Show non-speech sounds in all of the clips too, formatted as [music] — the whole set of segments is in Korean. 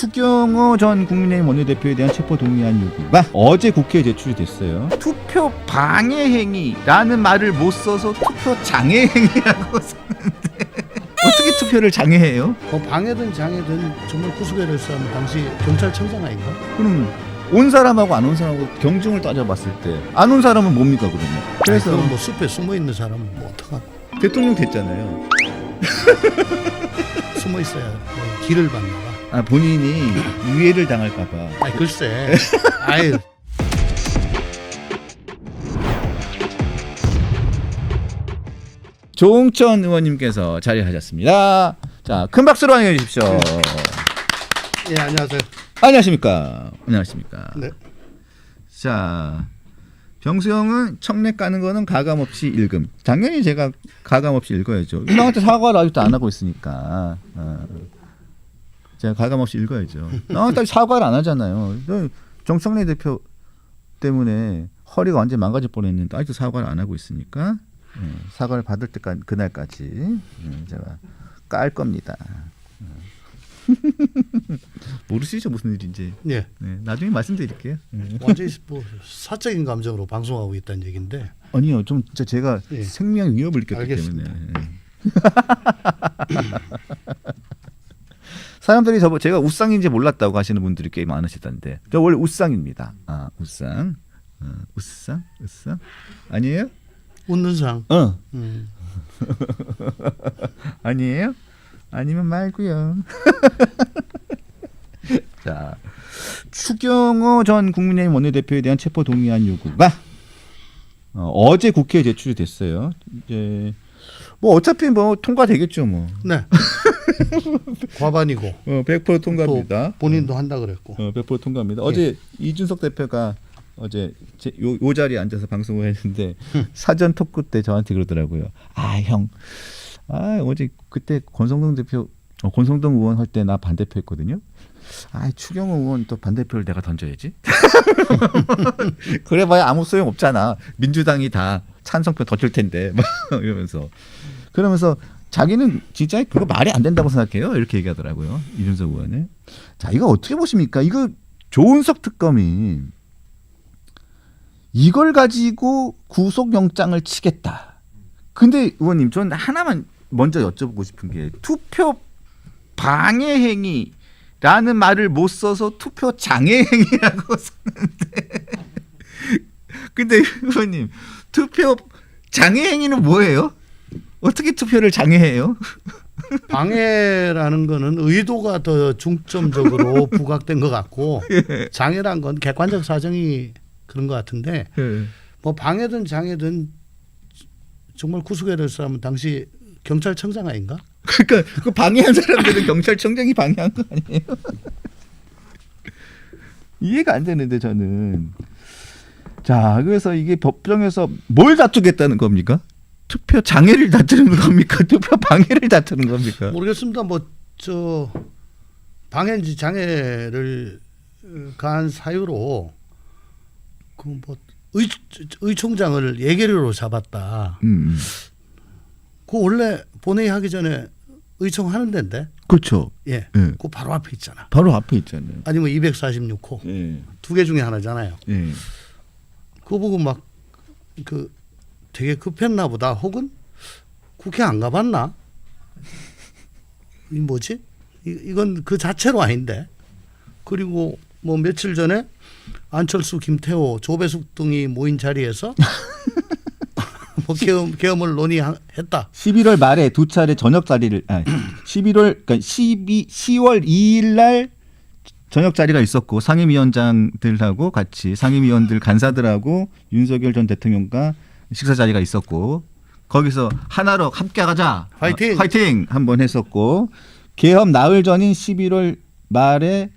추경호 전 국민의힘 원내대표에 대한 체포 동의안 요구가 어제 국회에 제출이 됐어요. 투표 방해 행위라는 말을 못 써서 투표 장애 행위라고 [laughs] 썼는데 어떻게 투표를 장애해요? 뭐 방해든 장애든 정말 구속해야 사람은 당시 경찰청장 아닌가? 그럼 온 사람하고 안 온 사람하고 경중을 따져봤을 때 안 온 사람은 뭡니까 그러면? 그래서 그럼 뭐 숲에 숨어 있는 사람은 뭐 어떡하? 대통령 됐잖아요. [laughs] 숨어 있어야 뭐 길을 봐. 아 본인이 유해를 당할까봐. 아이 글쎄. 아이 [laughs] 조홍천 의원님께서 자리하셨습니다. 자, 큰 박수로 환영해 주십시오. 예 안녕하세요. 안녕하십니까? 안녕하십니까? 네. 자, 병수형은 청내 까는 거는 가감 없이 읽음. 당연히 제가 가감 없이 읽어야죠. 나한테 사과를 아직도 안 하고 있으니까. 어. 제가 가감 없이 읽어야죠. 나한테 사과를 안 하잖아요. 너 정청래 대표 때문에 허리가 완전 망가질 뻔했는데 아직도 사과를 안 하고 있으니까 예, 사과를 받을 때까지 그날까지 예, 제가 깔 겁니다. 어. [laughs] 모르시죠 무슨 일인지. 예. 네, 나중에 말씀드릴게요. 네. 완전히 뭐 사적인 감정으로 방송하고 있다는 얘기인데 아니요, 좀 진짜 제가 예. 생명 위협을 느꼈기 알겠습니다. 때문에. [laughs] 예. 사람들이 저 제가 우상인지 몰랐다고 하시는 분들이 꽤 많으시던데. 저 원래 우상입니다. 아, 우상. 어, 우상? 우상? 아니에요? 웃는 상. 어. 음. [laughs] 아니에요? 아니면 말고요. [laughs] 자, 추경호 전 국민의힘 원내대표에 대한 체포 동의안 요구가 어, 어제 국회에 제출이 됐어요. 이제 뭐 어차피 뭐 통과되겠죠, 뭐. 네. [laughs] 과반이고 어, 100% 통과입니다. 또 본인도 한다 그랬고. 어, 100% 통과입니다. 어제 이준석 대표가 어제 제, 요, 요 자리에 앉아서 방송을 했는데 사전 토크 때 저한테 그러더라고요. 아 형, 아 어제 그때 권성동 대표, 어, 권성동 의원 할 때 나 반대표했거든요. 아 추경호 의원 또 반대표를 내가 던져야지. [laughs] 그래봐야 아무 소용 없잖아. 민주당이 다 찬성표 던질 텐데 [laughs] 막 이러면서 그러면서 자기는 진짜 그거 말이 안 된다고 생각해요. 이렇게 얘기하더라고요. 이준석 의원은. 자, 이거 어떻게 보십니까? 이거 조은석 특검이 이걸 가지고 구속영장을 치겠다. 근데 의원님, 전 하나만 먼저 여쭤보고 싶은 게 투표 방해 행위 라는 말을 못 써서 투표 장애 행위라고 [laughs] 썼는데. 근데 의원님, 투표 장애 행위는 뭐예요? 어떻게 투표를 장애해요? [laughs] 방해라는 거는 의도가 더 중점적으로 [laughs] 부각된 것 같고 예. 장애란 건 객관적 사정이 그런 것 같은데 뭐 방해든 장애든 정말 구속해야 될 사람은 당시 경찰청장 아닌가? 그러니까 그 방해한 사람들은 [laughs] 경찰청장이 방해한 거 아니에요? 이해가 안 되는데 저는 자 그래서 이게 법정에서 뭘 다투겠다는 겁니까? 투표 장애를 다투는 겁니까? [laughs] 투표 방해를 다투는 겁니까? 모르겠습니다. 뭐 저 방해인지 장애를 어, 가한 사유로 그뭐 의, 의총장을 예결위로 잡았다. 음, 그 원래 본회의 하기 전에 의총 하는 데인데 그렇죠. 예, 예. 그 바로 앞에 있잖아. 바로 앞에 있잖아요. 아니면 246호 예, 두개 중에 하나잖아요. 예. 그거 보고 막 그 되게 급했나 보다. 혹은 국회 안 가봤나? 이 뭐지? 이, 이건 그 자체로 아닌데. 그리고 뭐 며칠 전에 안철수, 김태호, 조배숙 등이 모인 자리에서 [laughs] 뭐 계엄, 계엄을 논의했다. 11월 말에 두 차례 저녁 자리를 아 11월 그러니까 12 10월 2일 날 저녁 자리가 있었고 상임위원장들하고 같이 상임위원들 간사들하고 윤석열 전 대통령과 식사 자리가 있었고 거기서 하나로 함께 가자 화이팅! 어, 화이팅 한번 했었고 개헌 나흘 전인 11월 말에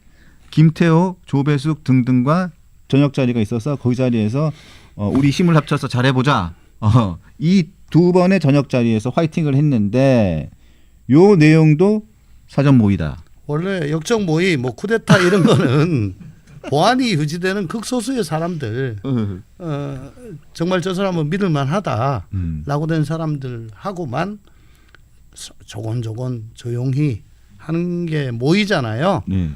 김태호, 조배숙 등등과 저녁 자리가 있어서 그 자리에서 어, 우리 힘을 합쳐서 잘해보자. 어, 이두 번의 저녁 자리에서 화이팅을 했는데 요 내용도 사전 모의다. 원래 역적 모의, 뭐 쿠데타 이런 거는 보안이 유지되는 극소수의 사람들, 어, 정말 저 사람은 믿을 만하다. 음. 라고 된 사람들하고만 서- 조곤조곤 조용히 하는 게 모이잖아요. 네.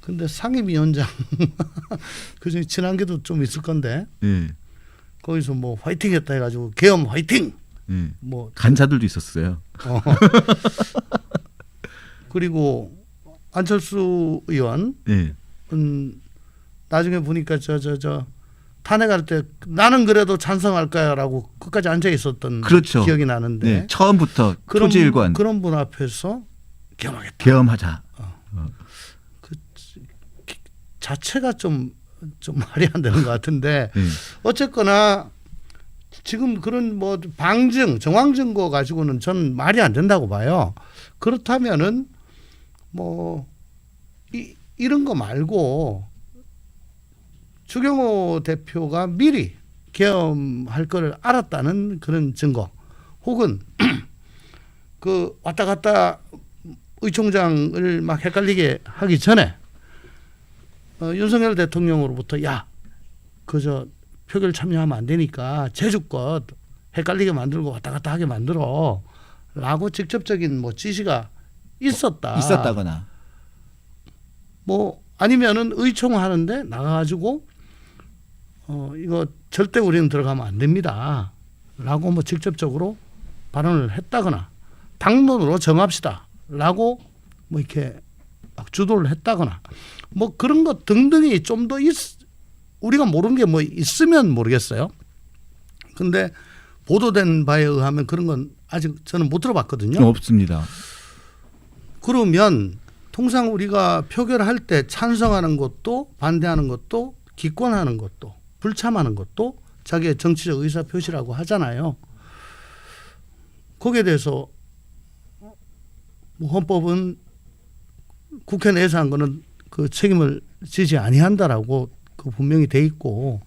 근데 상임위원장 [laughs] 그중에 친한 게도 좀 있을 건데 예. 거기서 뭐 화이팅했다 해가지고 계엄 화이팅 예. 뭐 간사들도 있었어요. 어. [laughs] 그리고 안철수 의원 예. 음, 나중에 보니까 저 저 저 탄핵할 때 나는 그래도 찬성할 거야라고 끝까지 앉아 있었던 그렇죠. 기억이 나는데 네. 처음부터 그런 토지일관 그런 분 앞에서 겸하겠다 계엄하자. 자체가 좀좀 말이 안 되는 것 같은데 예. 어쨌거나 지금 그런 뭐 방증 정황 증거 가지고는 전 말이 안 된다고 봐요. 그렇다면은 뭐 이, 이런 거 말고 추경호 대표가 미리 계엄할 거를 알았다는 그런 증거 혹은 [clears throat] 그 왔다 갔다 의총장을 막 헷갈리게 하기 전에 어, 윤석열 대통령으로부터 야 그저 표결 참여하면 안 되니까 제주껏 헷갈리게 만들고 왔다 갔다 하게 만들어 라고 직접적인 뭐 지시가 있었다. 있었다거나. 뭐 아니면은 의총하는데 나가가지고 어 이거 절대 우리는 들어가면 안 됩니다. 라고 뭐 직접적으로 발언을 했다거나 당론으로 정합시다. 라고 뭐 이렇게 막 주도를 했다거나 뭐 그런 것 등등이 좀더 있, 우리가 모르는 게 뭐 있으면 모르겠어요. 근데 보도된 바에 의하면 그런 건 아직 저는 못 들어봤거든요. 없습니다. 그러면 통상 우리가 표결할 때 찬성하는 것도 반대하는 것도 기권하는 것도 불참하는 것도 자기의 정치적 의사 표시라고 하잖아요. 거기에 대해서 뭐 헌법은 국회 내에서 한 거는 그 책임을 지지 아니한다라고 그 분명히 돼 있고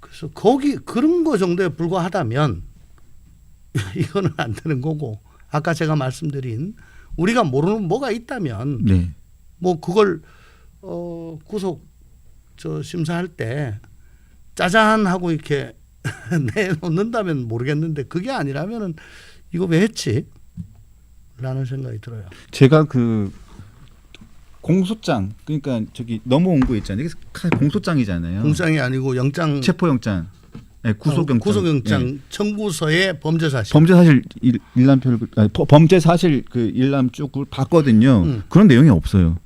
그래서 거기 그런 거 정도에 불과하다면 [laughs] 이거는 안 되는 거고 아까 제가 말씀드린 우리가 모르는 뭐가 있다면 네. 뭐 그걸 어 구속 저 심사할 때 짜잔 하고 이렇게 [laughs] 내놓는다면 모르겠는데 그게 아니라면은 이거 왜 했지? 라는 생각이 들어요. 제가 그 공소장 그러니까 저기 넘어온 거 있잖아요. 이게 카- 공소장이잖아요. 공장이 아니고 영장 체포영장, 네, 구속영장, 어, 구속영장 네. 청구서의 범죄 사실. 범죄 사실 일- 일람표를 아니, 버- 범죄 사실 그 일람 쭉을 봤거든요. 음. 그런 내용이 없어요.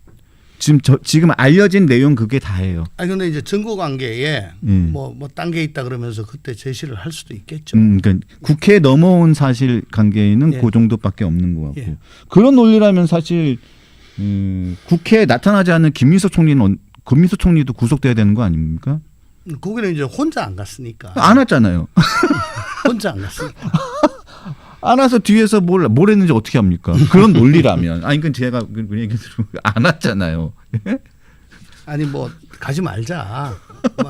지금 저 지금 알려진 내용 그게 다예요. 아니 근데 이제 증거 관계에 음. 뭐뭐 딴 게 있다 그러면서 그때 제시를 할 수도 있겠죠. 음, 그러니까 국회에 넘어온 사실 관계에는 예. 그 정도밖에 없는 것 같고 예. 그런 논리라면 사실 음, 국회에 나타나지 않는 김민석 총리는 언- 김민석 총리도 구속돼야 되는 거 아닙니까? 거기는 이제 혼자 안 갔으니까. 안 왔잖아요. [laughs] 혼자 안 갔으니까. 안 와서 뒤에서 뭘, 뭘 했는지 어떻게 합니까? 그런 논리라면. 아니, 그건 제가 그 얘기 들으면 안 왔잖아요. 아니 뭐 가지 말자.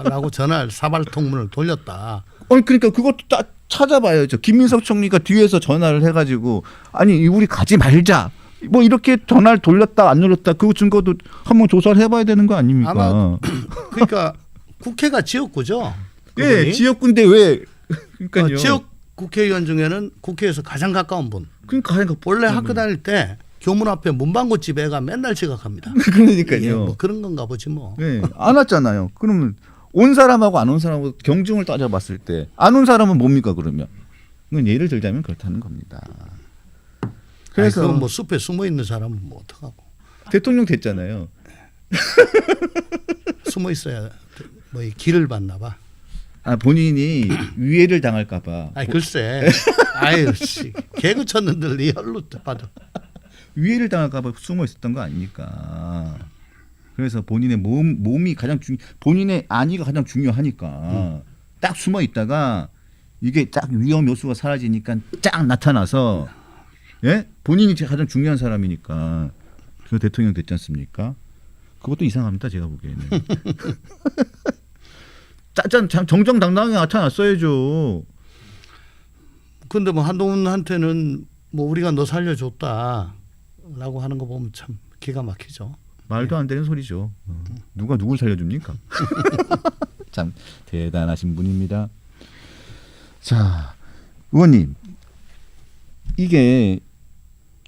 라고 전화를 사발 통문을 돌렸다. 아니, 그러니까 그것도 딱 찾아봐야죠. 김민석 총리가 뒤에서 전화를 해가지고, 아니, 우리 가지 말자. 뭐 이렇게 전화를 돌렸다, 안 돌렸다, 그 증거도 한번 조사를 해봐야 되는 거 아닙니까? 아마 그러니까 국회가 지역구죠. 예, 그분이. 지역군데 왜. [laughs] 그러니까요. 어, 지역 국회의원 중에는 국회에서 가장 가까운 분. 그러니까 가장 원래 학교 다닐 때 교문 앞에 문방구 집에 가 맨날 지각합니다. [laughs] 예, 그러니까요. 뭐 그런 건가 보지 뭐. 네, 안 왔잖아요. 그러면 온 사람하고 안 온 사람하고 경중을 따져봤을 때 안 온 사람은 뭡니까 그러면? 그건 예를 들자면 그렇다는 겁니다. 그래서 그래서 뭐 숲에 숨어 있는 사람은 뭐 어떡하고 대통령 됐잖아요. 숨어 있어야 뭐 이 길을 봤나 봐. 아 본인이 [clears throat] 위해를 당할까봐 아이 글쎄. [laughs] 아유 씨. 개그 쳤는데 리얼로 봐도. 위해를 당할까봐 숨어 있었던 거 아닙니까? 그래서 본인의 몸 몸이 가장 중 본인의 안위가 가장 중요하니까 딱 숨어 있다가 이게 딱 위험 요소가 사라지니까 쫙 나타나서 예 본인이 가장 중요한 사람이니까 그 대통령 됐지 않습니까? 그것도 이상합니다 제가 보기에는 [laughs] 짜잔 장- 정정당당하게 나타났어야죠. 근데 뭐 한동훈한테는 뭐 우리가 너 살려줬다라고 하는 거 보면 참 기가 막히죠. 말도 안 되는 소리죠. 어, 누가 누굴 살려줍니까? [laughs] 참 대단하신 분입니다. 자, 의원님, 이게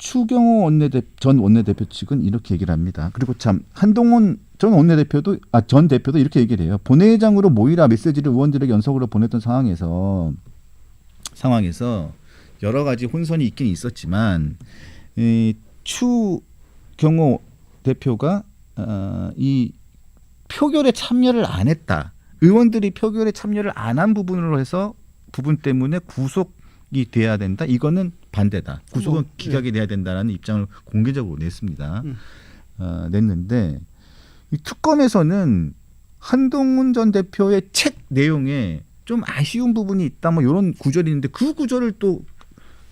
추경호 원내대 전 원내대표 측은 이렇게 얘기를 합니다. 그리고 참 한동훈 전 원내대표도 아 전 대표도 이렇게 얘기를 해요. 본회의장으로 모이라 메시지를 의원들에게 연속으로 보냈던 상황에서 상황에서 여러 가지 혼선이 있긴 있었지만 이 추경호 대표가 어, 이 표결에 참여를 안 했다. 의원들이 표결에 참여를 안 한 부분으로 해서 부분 때문에 구속이 돼야 된다. 이거는 반대다. 구속은 뭐, 기각이 돼야 된다라는 입장을 공개적으로 냈습니다. 음. 어, 냈는데 이 특검에서는 한동훈 전 대표의 책 내용에 좀 아쉬운 부분이 있다. 뭐 이런 구절이 있는데 그 구절을 또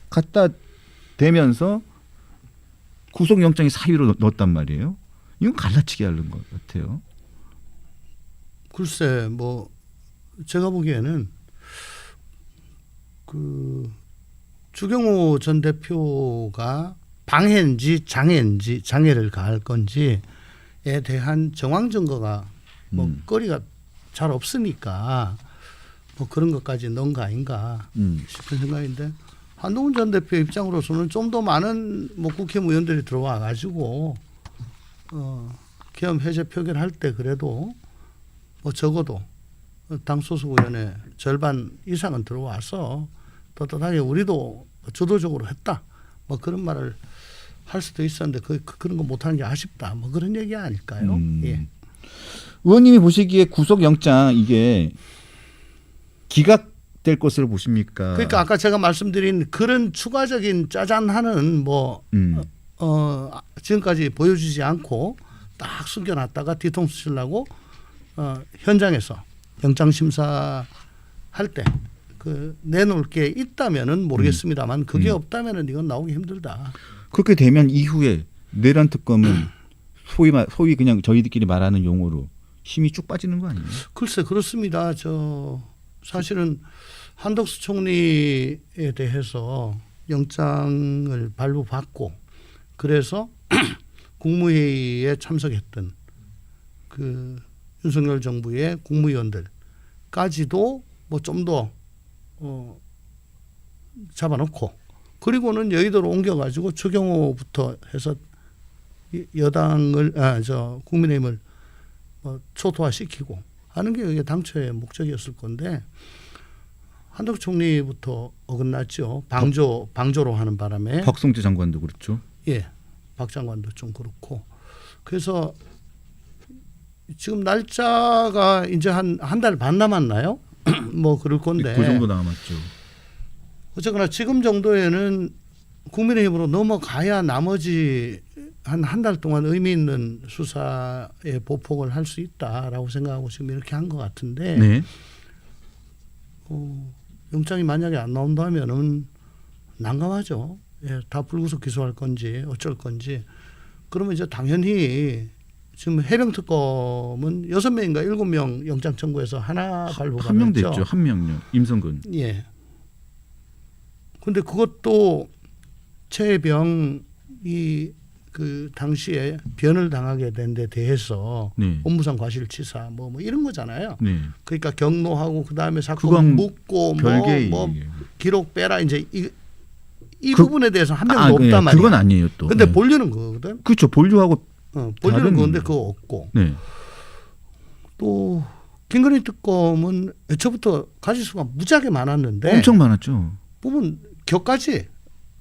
갖다 대면서 구속영장이 사유로 넣- 넣었단 말이에요. 이건 갈라치기 하는 것 같아요. 글쎄 뭐 제가 보기에는 그 주경호 전 대표가 방해인지 장애인지 장애를 가할 건지에 대한 정황 증거가 뭐 음. 거리가 잘 없으니까 뭐 그런 것까지 넣은 거 아닌가 음. 싶은 생각인데 한동훈 전 대표 입장으로서는 좀 더 많은 뭐 국회의원들이 들어와 가지고 어 계엄 해제 표결할 때 그래도 뭐 적어도 당 소속 의원의 절반 이상은 들어와서 떳떳하게 우리도 주도적으로 했다 뭐 그런 말을 할 수도 있었는데 그, 그- 그런 거 못하는 게 아쉽다 뭐 그런 얘기 아닐까요? 음. 예. 의원님이 보시기에 구속영장 이게 기각될 것으로 보십니까? 그러니까 아까 제가 말씀드린 그런 추가적인 짜잔하는 뭐 음. 어, 지금까지 보여주지 않고 딱 숨겨놨다가 뒤통수 치려고 어, 현장에서 영장 심사 할 때 그 내놓을 게 있다면은 모르겠습니다만 그게 음. 없다면은 이건 나오기 힘들다. 그렇게 되면 이후에 내란 특검은 [clears throat] 소위 말 소위 그냥 저희들끼리 말하는 용어로 힘이 쭉 빠지는 거 아니에요? 글쎄 그렇습니다. 저 사실은 한덕수 총리에 대해서 영장을 발부받고 그래서 [clears throat] 국무회의에 참석했던 그 윤석열 정부의 국무위원들까지도 뭐 좀 더 어, 잡아놓고 그리고는 여의도로 옮겨가지고 추경호부터 해서 이- 여당을 아 저 국민의힘을 뭐 초토화시키고 하는 게 이게 당초의 목적이었을 건데 한덕 총리부터 어긋났죠. 방조 방조로 하는 바람에 박성재 장관도 그렇죠. 예, 박 장관도 좀 그렇고 그래서 지금 날짜가 이제 한 한 달 반 남았나요? 뭐 그럴 건데 그 정도 남았죠. 어쨌거나 지금 정도에는 국민의힘으로 넘어가야 나머지 한 한 달 동안 의미 있는 수사에 보폭을 할 수 있다라고 생각하고 지금 이렇게 한 것 같은데 네. 어, 영장이 만약에 안 나온다면은 난감하죠. 예, 다 불구속 기소할 건지 어쩔 건지 그러면 이제 당연히 지금 해병 특검은 여섯 명인가 일곱 명 영장 청구해서 하나 발부받았죠. 한명 됐죠. 한 명요. 임성근. 예. 근데 그것도 최병이 그 당시에 변을 당하게 된 데 대해서 네. 업무상 과실치사 뭐, 뭐 이런 거잖아요. 네. 그러니까 경로하고 그 다음에 사건 묻고 뭐, 뭐. 기록 빼라 이제 이, 이 그- 부분에 대해서 한 명도 아, 없단 예, 말이야. 그건 아니에요 또. 근데 네. 본류는 그거거든. 그렇죠. 본류하고 어, 다른- 그건데 그거 없고 네. 또 김건희 특검은 애초부터 가지수가 무지하게 많았는데 엄청 많았죠. 부분 격까지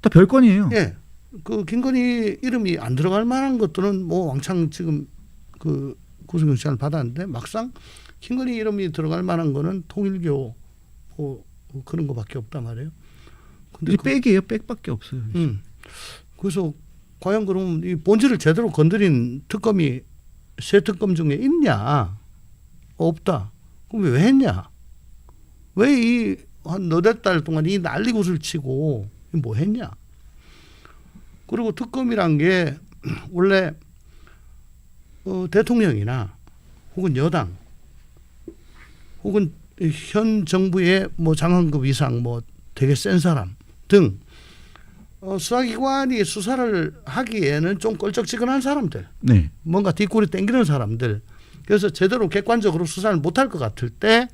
다 별건이에요. 예. 그 김건희 이름이 안 들어갈 만한 것들은 뭐 왕창 지금 그 구속영장을 받았는데 막상 김건희 이름이 들어갈 만한 거는 통일교 뭐 그런 거밖에 없단 말이에요. 근데 그, 백이에요. 백밖에 없어요. 음. 그래서 과연 그럼 이 본질을 제대로 건드린 특검이 새 특검 중에 있냐? 없다. 그럼 왜 했냐? 왜 이 한 너댓 달 동안 이 난리굿을 치고 뭐 했냐? 그리고 특검이란 게 [clears throat] 원래 어, 대통령이나 혹은 여당 혹은 현 정부의 뭐 장관급 이상 뭐 되게 센 사람 등 어, 수사기관이 수사를 하기에는 좀 껄쩍지근한 사람들, 네. 뭔가 뒷골이 땡기는 사람들, 그래서 제대로 객관적으로 수사를 못할 것 같을 때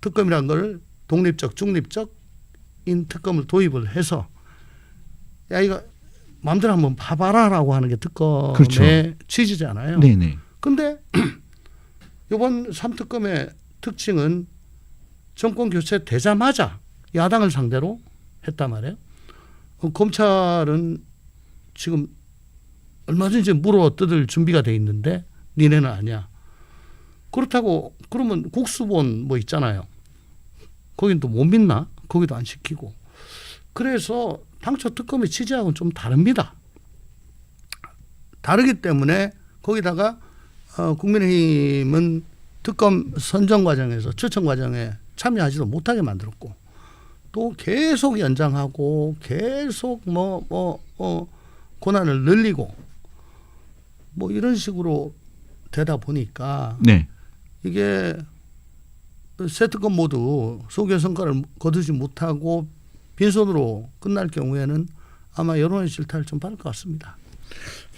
특검이라는 걸 독립적, 중립적인 특검을 도입을 해서 야 이거 마음대로 한번 봐봐라라고 하는 게 특검의 그렇죠. 취지잖아요. 네네. 근데 [clears throat] 이번 삼특검의 특징은 정권 교체 되자마자 야당을 상대로 했단 말이에요. 어, 검찰은 지금 얼마든지 물어 뜯을 준비가 돼 있는데 니네는 아니야. 그렇다고 그러면 국수본 뭐 있잖아요. 거긴 또 못 믿나? 거기도 안 시키고. 그래서 당초 특검의 취지하고는 좀 다릅니다. 다르기 때문에 거기다가 어, 국민의힘은 특검 선정 과정에서 추천 과정에 참여하지도 못하게 만들었고 또 계속 연장하고 계속 뭐 뭐 어, 권한을 늘리고 뭐 이런 식으로 되다 보니까 네. 이게 새 특검 모두 소교 성과를 거두지 못하고 빈손으로 끝날 경우에는 아마 여론의 질타를 좀 받을 것 같습니다.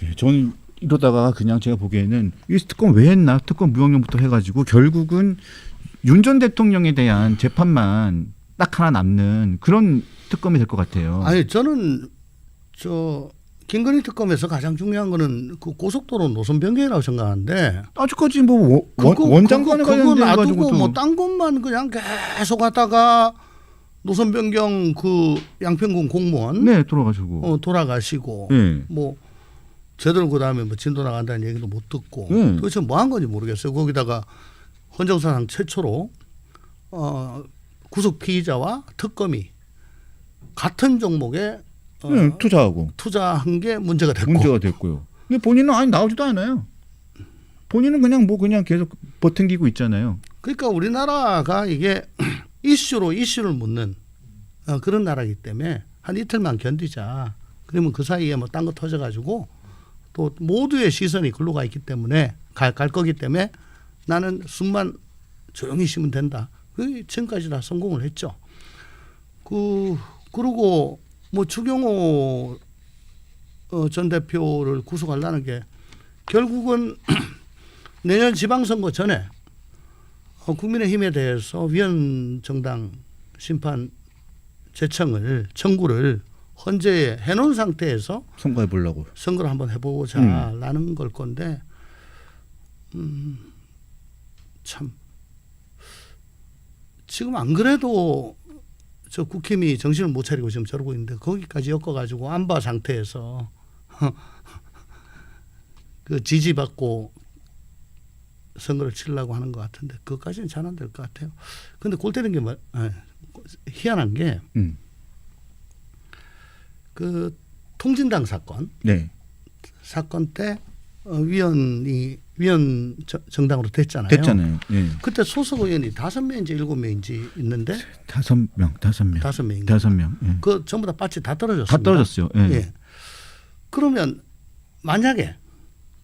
예, 저는 이러다가 그냥 제가 보기에는 이 특검 왜 했나 특검 무용령부터 해가지고 결국은 윤 전 대통령에 대한 재판만 딱 하나 남는 그런 특검이 될 것 같아요. 아니 저는 저 김건희 특검에서 가장 중요한 거는 그 고속도로 노선 변경이라고 생각하는데 아직까지 뭐 원, 그거 원장관에 그거, 그거 관련돼 놔두고 가지고 뭐딴 것만 그냥 계속 하다가 노선 변경 그 양평군 공무원 네 돌아가시고 어, 돌아가시고 네. 뭐 제대로 그 다음에 뭐 진도 나간다는 얘기도 못 듣고 네. 도대체 뭐 한 건지 모르겠어요. 거기다가 헌정사상 최초로 어, 구속 피의자와 특검이 같은 종목에 어, 네, 투자하고 투자한 게 문제가 됐고 문제가 됐고요. 근데 본인은 아니 나오지도 않아요. 본인은 그냥 뭐 그냥 계속 버팅기고 있잖아요. 그러니까 우리나라가 이게 [clears throat] 이슈로 이슈를 묻는 어, 그런 나라이기 때문에 한 이틀만 견디자. 그러면 그 사이에 뭐 딴 거 터져가지고 또 모두의 시선이 글로 가 있기 때문에 갈, 갈 거기 때문에 나는 숨만 조용히 쉬면 된다. 그 지금까지 다 성공을 했죠. 그 그리고 뭐 추경호 어, 전 대표를 구속하려는 게 결국은 [clears throat] 내년 지방선거 전에 어, 국민의힘에 대해서 위원 정당 심판 제청을 청구를 헌재에 해놓은 상태에서 선거해 보려고. 선거를 한번 해보자라는 걸 건데 음 참 지금 안 그래도 저 국힘이 정신을 못 차리고 지금 저러고 있는데 거기까지 엮어가지고 안바 상태에서 [laughs] 그 지지받고 선거를 치려고 하는 것 같은데 그것까지는 잘 안 될 것 같아요. 근데 골 때리는 게 뭐, 아, 희한한 게그 음. 통진당 사건 네. 사건 때 어, 위원이 위원 저- 정당으로 됐잖아요. 됐잖아요. 예. 그때 소속 의원이 다섯 명인지 일곱 명인지 있는데 다섯 명, 다섯 명. 다섯 명인가. 다섯 명. 예. 그 전부 다 빠치 다 떨어졌습니다. 다 떨어졌어요. 예. 예. 그러면 만약에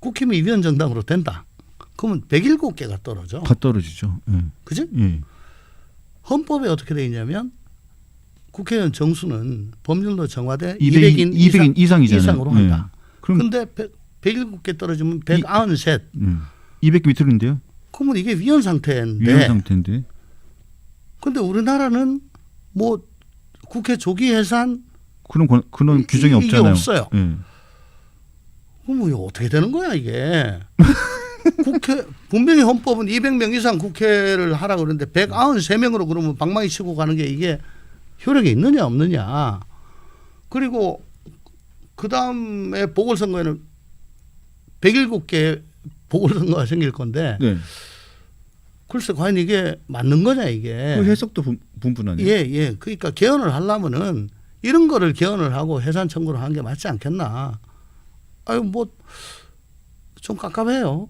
국힘이 위원 정당으로 된다. 그러면 107개가 떨어져. 다 떨어지죠. 예. 그죠? 예. 헌법에 어떻게 되어 있냐면 국회의원 정수는 법률로 정화돼 200인 200인, 이상, 200인 이상이잖아요. 이상으로 한다. 예. 그럼 근데 107개 떨어지면 193. 음. 200 밑으로인데요. 그러면 이게 위헌 상태인데. 위험 상태인데. 근데 우리나라는 뭐 국회 조기 해산 그런 권- 그런 이- 규정이 없잖아요. 없어요. 예. 그럼 이거 어떻게 되는 거야 이게? [laughs] 국회 분명히 헌법은 200명 이상 국회를 하라 그러는데 193명으로 그러면 방망이 치고 가는 게 이게 효력이 있느냐 없느냐. 그리고 그 다음에 보궐선거에는 107개 보궐선거가 생길 건데 네. 글쎄 과연 이게 맞는 거냐 이게. 그 해석도 분, 분분하네요. 예, 예. 그러니까 개헌을 하려면은 이런 거를 개헌을 하고 해산 청구를 하는 게 맞지 않겠나. 아유, 뭐, 좀 깝깝해요.